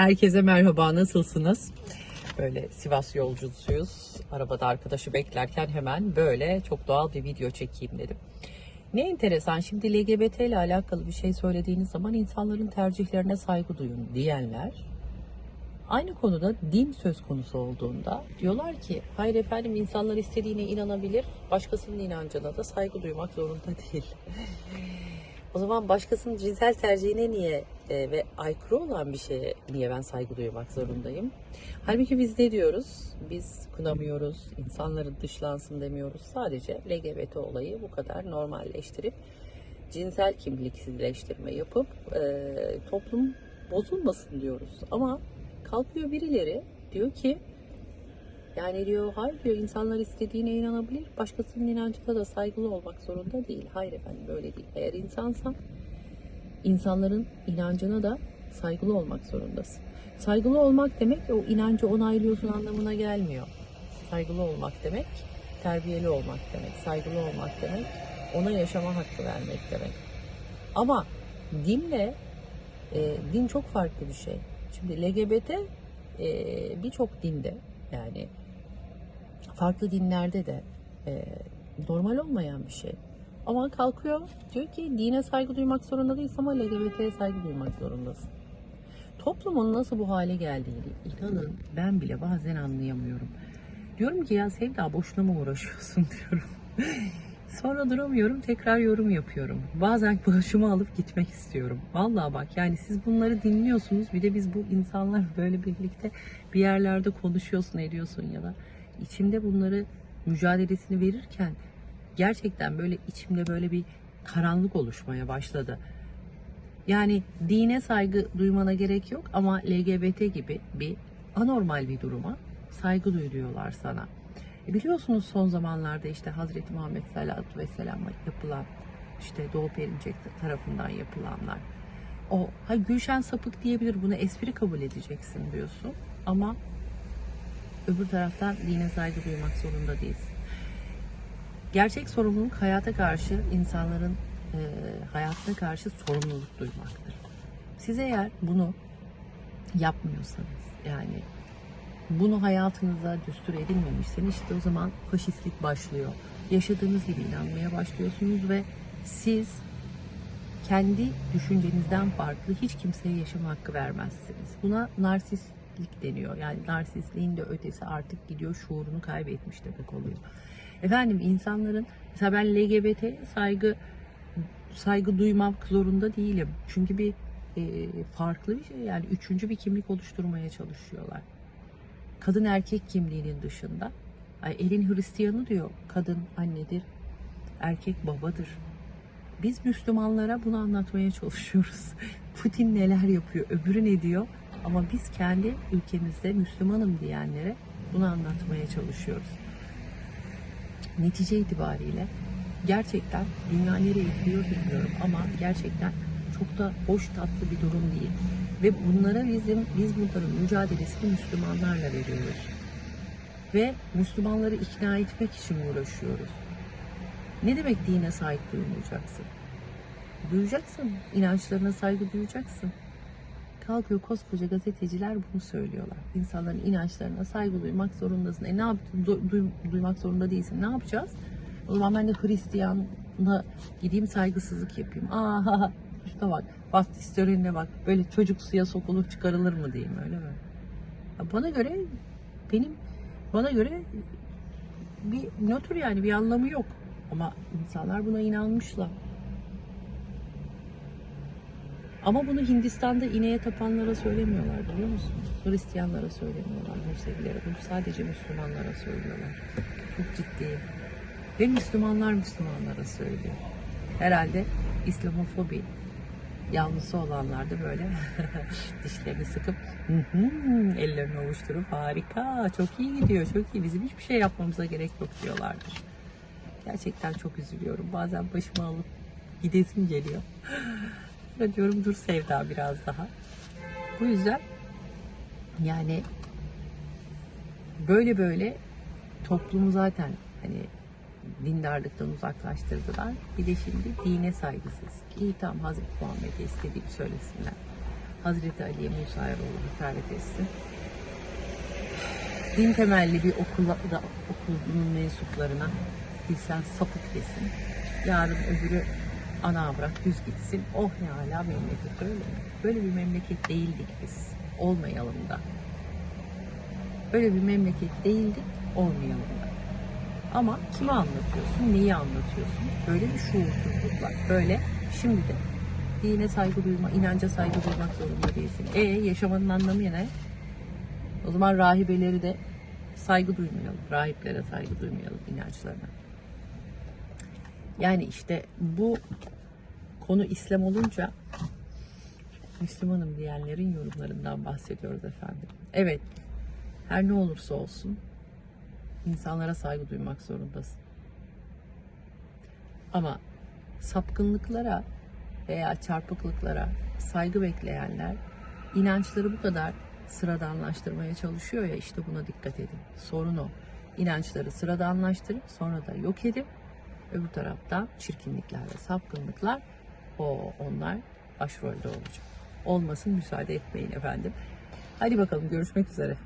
Herkese merhaba, nasılsınız? Böyle Sivas yolcusuyuz. Arabada arkadaşı beklerken hemen böyle çok doğal bir video çekeyim dedim. Ne enteresan, şimdi LGBT ile alakalı bir şey söylediğiniz zaman insanların tercihlerine saygı duyun diyenler aynı konuda din söz konusu olduğunda diyorlar ki hayır efendim insanlar istediğine inanabilir, başkasının inancına da saygı duymak zorunda değil. O zaman başkasının cinsel tercihine niye e, ve aykırı olan bir şeye niye ben saygı duymak zorundayım? Halbuki biz ne diyoruz? Biz kınamıyoruz, insanların dışlansın demiyoruz. Sadece LGBT olayı bu kadar normalleştirip cinsel kimliksizleştirme yapıp e, toplum bozulmasın diyoruz. Ama kalkıyor birileri diyor ki yani diyor hayır diyor insanlar istediğine inanabilir. Başkasının inancına da saygılı olmak zorunda değil. Hayır efendim böyle değil. Eğer insansan insanların inancına da saygılı olmak zorundasın. Saygılı olmak demek o inancı onaylıyorsun anlamına gelmiyor. Saygılı olmak demek terbiyeli olmak demek. Saygılı olmak demek ona yaşama hakkı vermek demek. Ama dinle e, din çok farklı bir şey. Şimdi LGBT e, birçok dinde yani farklı dinlerde de e, normal olmayan bir şey. Ama kalkıyor diyor ki dine saygı duymak zorunda değilsin ama LGBT'ye saygı duymak zorundasın. Toplumun nasıl bu hale geldiğini inanın ben bile bazen anlayamıyorum. Diyorum ki ya Sevda boşuna mı uğraşıyorsun diyorum. Sonra duramıyorum tekrar yorum yapıyorum. Bazen başımı alıp gitmek istiyorum. Vallahi bak yani siz bunları dinliyorsunuz. Bir de biz bu insanlar böyle birlikte bir yerlerde konuşuyorsun ediyorsun ya da içimde bunları mücadelesini verirken gerçekten böyle içimde böyle bir karanlık oluşmaya başladı. Yani dine saygı duymana gerek yok ama LGBT gibi bir anormal bir duruma saygı duyuyorlar sana. E biliyorsunuz son zamanlarda işte Hazreti Muhammed Sallallahu Aleyhi ve Sellem'e yapılan işte Doğu Perinçek tarafından yapılanlar. O ha Gülşen sapık diyebilir bunu espri kabul edeceksin diyorsun ama öbür taraftan dine saygı duymak zorunda değilsin. Gerçek sorumluluk hayata karşı insanların e, hayatına karşı sorumluluk duymaktır. Siz eğer bunu yapmıyorsanız yani bunu hayatınıza düstur edilmemişseniz işte o zaman faşistlik başlıyor. Yaşadığınız gibi inanmaya başlıyorsunuz ve siz kendi düşüncenizden farklı hiç kimseye yaşam hakkı vermezsiniz. Buna narsistlik deniyor. Yani narsistliğin de ötesi artık gidiyor şuurunu kaybetmiş demek oluyor. Efendim insanların mesela ben LGBT saygı saygı duymak zorunda değilim. Çünkü bir e, farklı bir şey yani üçüncü bir kimlik oluşturmaya çalışıyorlar. Kadın erkek kimliğinin dışında. Ay, elin Hristiyanı diyor kadın annedir, erkek babadır. Biz Müslümanlara bunu anlatmaya çalışıyoruz. Putin neler yapıyor, öbürü ne diyor? Ama biz kendi ülkemizde Müslümanım diyenlere bunu anlatmaya çalışıyoruz. Netice itibariyle gerçekten dünya nereye gidiyor bilmiyorum ama gerçekten çok da hoş tatlı bir durum değil. Ve bunlara bizim biz bunların mücadelesini Müslümanlarla veriyoruz. Ve Müslümanları ikna etmek için uğraşıyoruz. Ne demek dine saygı duymayacaksın? Duyacaksın. inançlarına saygı duyacaksın. Kalkıyor koskoca gazeteciler bunu söylüyorlar. İnsanların inançlarına saygı duymak zorundasın. E ne yaptın? Du- duy- duymak zorunda değilsin. Ne yapacağız? O zaman ben de Hristiyan'a gideyim saygısızlık yapayım. Aa şuna bak. Baptist törenine bak. Böyle çocuk suya sokulur çıkarılır mı diyeyim öyle mi? Bana göre benim bana göre bir nötr yani bir anlamı yok. Ama insanlar buna inanmışlar. Ama bunu Hindistan'da ineğe tapanlara söylemiyorlar biliyor musun? Hristiyanlara söylemiyorlar, Musevilere. Bunu sadece Müslümanlara söylüyorlar. Çok ciddi. Ve Müslümanlar Müslümanlara söylüyor. Herhalde İslamofobi yanlısı olanlar da böyle dişlerini sıkıp ellerini ovuşturup harika, çok iyi gidiyor, çok iyi. Bizim hiçbir şey yapmamıza gerek yok diyorlardır. Gerçekten çok üzülüyorum. Bazen başıma alıp gidesim geliyor. Sonra diyorum dur Sevda biraz daha. Bu yüzden yani böyle böyle toplumu zaten hani dindarlıktan uzaklaştırdılar. Bir de şimdi dine saygısız. İyi tamam Hazreti Muhammed'e istediğim söylesinler. Hazreti Ali'ye Musa'ya ruhu hakaret etsin. Din temelli bir okula okulun mensuplarına bir sen sapık desin. Yarın öbürü ana bırak düz gitsin. Oh ne hala memleket öyle? Böyle bir memleket değildik biz. Olmayalım da. Böyle bir memleket değildik, olmayalım da. Ama kime anlatıyorsun, neyi anlatıyorsun? Böyle bir şuursuzluk var. Böyle şimdi de dine saygı duyma, inanca saygı duymak zorunda değilsin. E yaşamanın anlamı ne? O zaman rahibeleri de saygı duymayalım. Rahiplere saygı duymayalım inançlarına. Yani işte bu konu İslam olunca Müslümanım diyenlerin yorumlarından bahsediyoruz efendim. Evet, her ne olursa olsun insanlara saygı duymak zorundasın. Ama sapkınlıklara veya çarpıklıklara saygı bekleyenler inançları bu kadar sıradanlaştırmaya çalışıyor ya işte buna dikkat edin. Sorun o. İnançları sıradanlaştırıp sonra da yok edip öbür taraftan çirkinlikler ve sapkınlıklar o onlar başrolde olacak. Olmasın müsaade etmeyin efendim. Hadi bakalım görüşmek üzere.